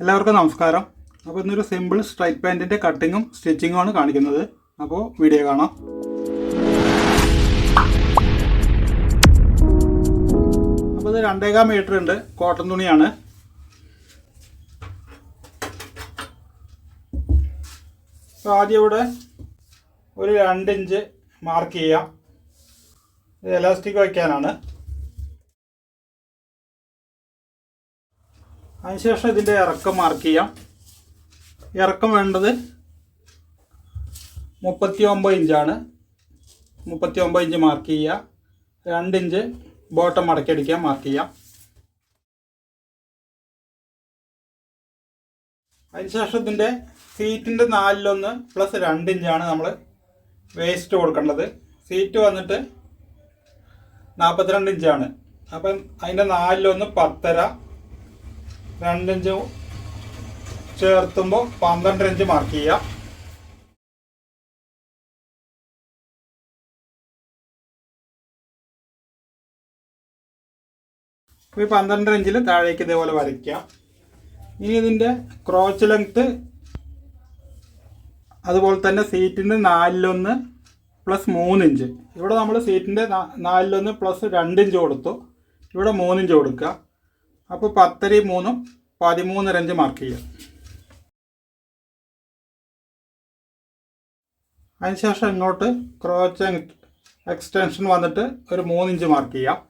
എല്ലാവർക്കും നമസ്കാരം. അപ്പോൾ ഇന്നൊരു സിമ്പിൾ സ്ട്രൈറ്റ് പാന്റിന്റെ കട്ടിങ്ങും സ്റ്റിച്ചിങ്ങും ആണ് കാണിക്കുന്നത്. അപ്പോൾ വീഡിയോ കാണാം. അപ്പോൾ ഇത് രണ്ടേകാൽ മീറ്റർ ഉണ്ട്. കോട്ടൺ തുണിയാണ്. അപ്പോൾ ആദ്യം ഇവിടെ ഒരു രണ്ട് ഇഞ്ച് മാർക്ക് ചെയ്യാം. ഇത് എലാസ്റ്റിക് വയ്ക്കാനാണ്. അതിനുശേഷം ഇതിന്റെ ഇറക്കം മാർക്ക് ചെയ്യാം. ഇറക്കം വേണ്ടത് മുപ്പത്തി ഒമ്പത് ഇഞ്ചാണ് മുപ്പത്തി ഒമ്പത് ഇഞ്ച് മാർക്ക് ചെയ്യുക. രണ്ട് ഇഞ്ച് ബോട്ടം മടക്കിയടിക്കാൻ മാർക്ക് ചെയ്യാം. അതിനുശേഷം ഇതിന്റെ സീറ്റിന്റെ നാലിലൊന്ന് പ്ലസ് രണ്ട് ഇഞ്ചാണ് നമ്മൾ വേസ്റ്റ് കൊടുക്കേണ്ടത്. സീറ്റ് വന്നിട്ട് നാൽപ്പത്തിരണ്ട് ഇഞ്ചാണ് അപ്പം അതിന്റെ നാലിലൊന്ന് പത്തര രണ്ടിഞ്ച് ചേർത്തുമ്പോൾ പന്ത്രണ്ട് ഇഞ്ച് മാർക്ക് ചെയ്യാം. ഈ പന്ത്രണ്ട് ഇഞ്ചിൽ താഴേക്ക് ഇതേപോലെ വരയ്ക്കാം. ഇനി ഇതിന്റെ ക്രോച്ച് ലെങ്ത്ത് അതുപോലെ തന്നെ സീറ്റിന്റെ നാലിലൊന്ന് പ്ലസ് മൂന്ന് ഇഞ്ച്. ഇവിടെ നമ്മൾ സീറ്റിന്റെ നാലിലൊന്ന് പ്ലസ് രണ്ട് ഇഞ്ച് കൊടുത്തു. ഇവിടെ മൂന്നിഞ്ച് കൊടുക്കുക അപ്പോൾ പത്തരയും മൂന്നും പതിമൂന്നര ഇഞ്ച് മാർക്ക് ചെയ്യുക. അതിനുശേഷം ഇങ്ങോട്ട് ക്രോച്ച് എക്സ്റ്റൻഷൻ വന്നിട്ട് ഒരു മൂന്നിഞ്ച് മാർക്ക് ചെയ്യാം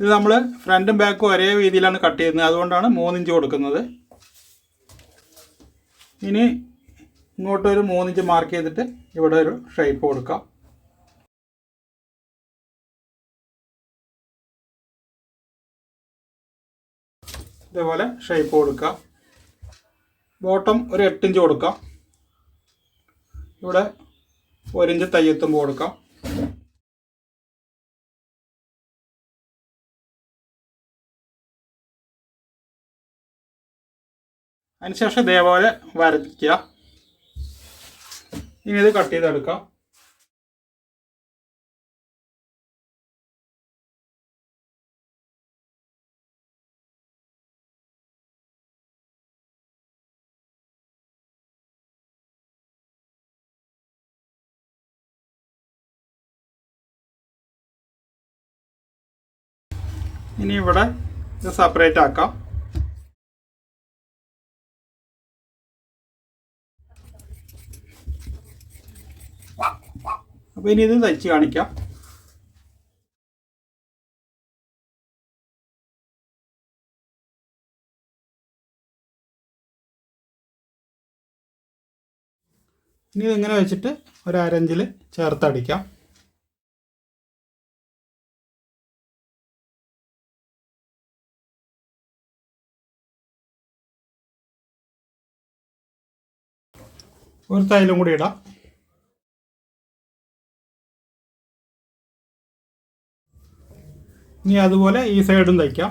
ഇത് നമ്മൾ ഫ്രണ്ടും ബാക്കും ഒരേ രീതിയിലാണ് കട്ട് ചെയ്യുന്നത്. അതുകൊണ്ടാണ് മൂന്നിഞ്ച് കൊടുക്കുന്നത്. ഇനി ഇങ്ങോട്ടൊരു മൂന്നിഞ്ച് മാർക്ക് ചെയ്തിട്ട് ഇവിടെ ഒരു ഷേപ്പ് കൊടുക്കാം. ഇതേപോലെ ഷേപ്പ് കൊടുക്കുക. ബോട്ടം ഒരു എട്ട് ഇഞ്ച് കൊടുക്കാം ഇവിടെ ഒരിഞ്ച് തയ്യെത്തുമ്പോൾ കൊടുക്കാം. അതിനുശേഷം ഇതേപോലെ വരയ്ക്കുക. ഇനി ഇത് കട്ട് ചെയ്തെടുക്കാം. ഇനി ഇവിടെ ഇത് സെപ്പറേറ്റ് ആക്കാം. അപ്പോൾ ഇനി ഇത് തയ്ച്ച് കാണിക്കാം. ഇനി ഇതിങ്ങനെ വെച്ചിട്ട് ഒരു അരഞ്ചിൽ ചേർത്തടിക്കാം ഒരു തൈലും കൂടി ഇടാം. ഇനി അതുപോലെ ഈ സൈഡും തയ്ക്കാം.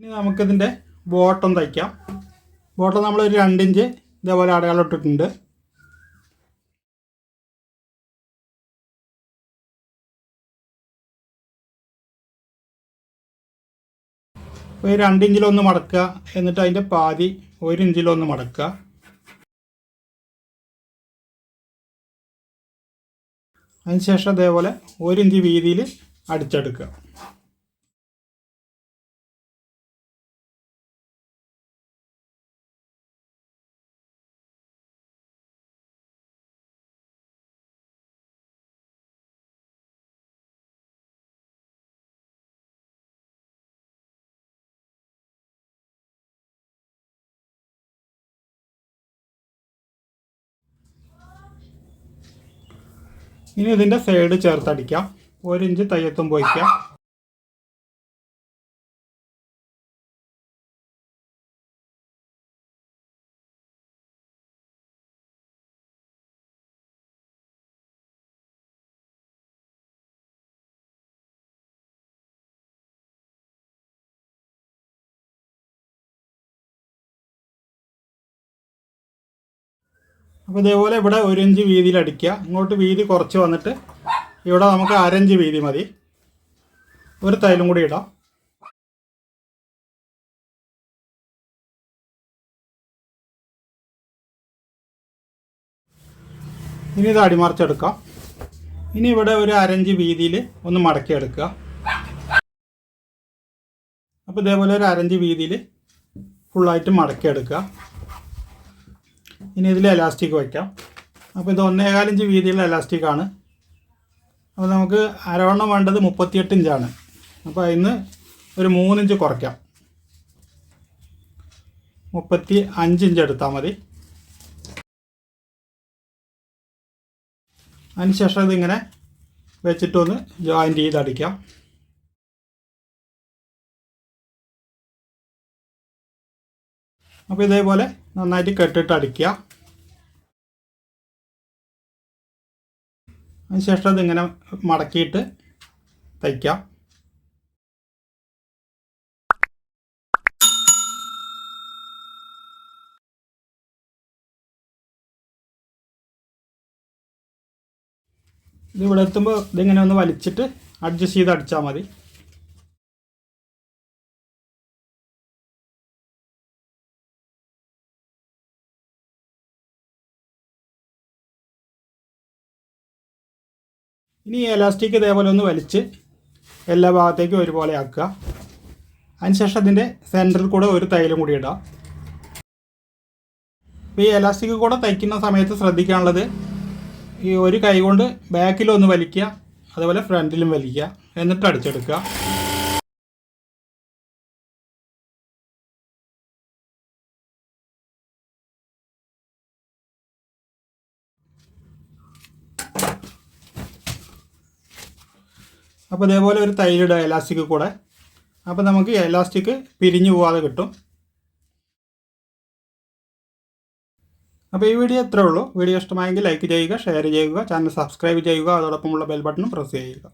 ഇനി നമുക്കിതിന്റെ ബോട്ടം തയ്ക്കാം. ബോട്ടം നമ്മൾ ഒരു രണ്ടിഞ്ച് ഇതേപോലെ അടയാളം ഇട്ടിട്ടുണ്ട് ഒരു രണ്ട് ഇഞ്ചിലൊന്ന് മടക്കുക. എന്നിട്ട് അതിന്റെ പാതി ഒരു ഇഞ്ചിലൊന്ന് മടക്കുക അതിനുശേഷം അതേപോലെ ഒരു ഇഞ്ച് വീതിയിൽ അടിച്ചെടുക്കുക. ഇനി ഇതിന്റെ സൈഡ് ചേർത്തടിക്കാം. ഒരു ഇഞ്ച് തയ്യത്തും പോയിക്കാം. അപ്പോൾ ഇതേപോലെ ഇവിടെ ഒരു ഇഞ്ച് വീതിയിൽ അടിക്കുക. ഇങ്ങോട്ട് വീതി കുറച്ച് വന്നിട്ട് ഇവിടെ നമുക്ക് അരഞ്ച് വീതി മതി. ഒരു തൈലും കൂടി ഇടാം. ഇനി ഇത് അടിമറിച്ചെടുക്കാം. ഇനി ഇവിടെ ഒരു അരഞ്ച് വീതിയിൽ ഒന്ന് മടക്കിയെടുക്കുക. അപ്പോൾ ഇതേപോലെ ഒരു അരഞ്ച് വീതിയിൽ ഫുള്ളായിട്ട് മടക്കിയെടുക്കുക. ഇനി ഇതിൽ എലാസ്റ്റിക് വയ്ക്കാം. അപ്പോൾ ഇത് ഒന്നേകാലിഞ്ച് വീതിയുള്ള എലാസ്റ്റിക്കാണ് അപ്പോൾ നമുക്ക് അരവണ്ണം വേണ്ടത് മുപ്പത്തിയെട്ട് ഇഞ്ചാണ്. അപ്പോൾ അതിന് ഒരു മൂന്നിഞ്ച് കുറയ്ക്കാം. മുപ്പത്തി അഞ്ച് ഇഞ്ച് എടുത്താൽ മതി. അതിനുശേഷം ഇതിങ്ങനെ വെച്ചിട്ടൊന്ന് ജോയിന്റ് ചെയ്തടിക്കാം അപ്പോൾ ഇതേപോലെ നന്നായിട്ട് കെട്ടിട്ട് അടിക്കുക. അതിനുശേഷം അതിങ്ങനെ മടക്കിയിട്ട് തയ്ക്കാം. ഇത് ഇവിടെ എത്തുമ്പോൾ ഇതിങ്ങനെ ഒന്ന് വലിച്ചിട്ട് അഡ്ജസ്റ്റ് ചെയ്ത് അടിച്ചാൽ മതി. ഇനി എലാസ്റ്റിക് ഇതേപോലെ ഒന്ന് വലിച്ച് എല്ലാ ഭാഗത്തേക്കും ഒരുപോലെ ആക്കുക. അതിനുശേഷം അതിന്റെ സെന്ററിൽ കൂടെ ഒരു തൈലും കൂടി ഇടാം. അപ്പോൾ ഈ എലാസ്റ്റിക് കൂടെ തയ്ക്കുന്ന സമയത്ത് ശ്രദ്ധിക്കാനുള്ളത് ഈ ഒരു കൈ കൊണ്ട് ബാക്കിലൊന്ന് വലിക്കുക അതുപോലെ ഫ്രണ്ടിലും വലിക്കുക എന്നിട്ട് അടിച്ചെടുക്കുക അപ്പോൾ ഇതേപോലെ ഒരു തൈലിടുക എലാസ്റ്റിക് കൂടെ. അപ്പോൾ നമുക്ക് എലാസ്റ്റിക് പിരിഞ്ഞു പോവാതെ കിട്ടും. അപ്പോൾ ഈ വീഡിയോ ഇത്രേ ഉള്ളൂ. വീഡിയോ ഇഷ്ടമായെങ്കിൽ ലൈക്ക് ചെയ്യുക ഷെയർ ചെയ്യുക ചാനൽ സബ്സ്ക്രൈബ് ചെയ്യുക അതോടൊപ്പമുള്ള ബെൽ ബട്ടണും പ്രസ് ചെയ്യുക.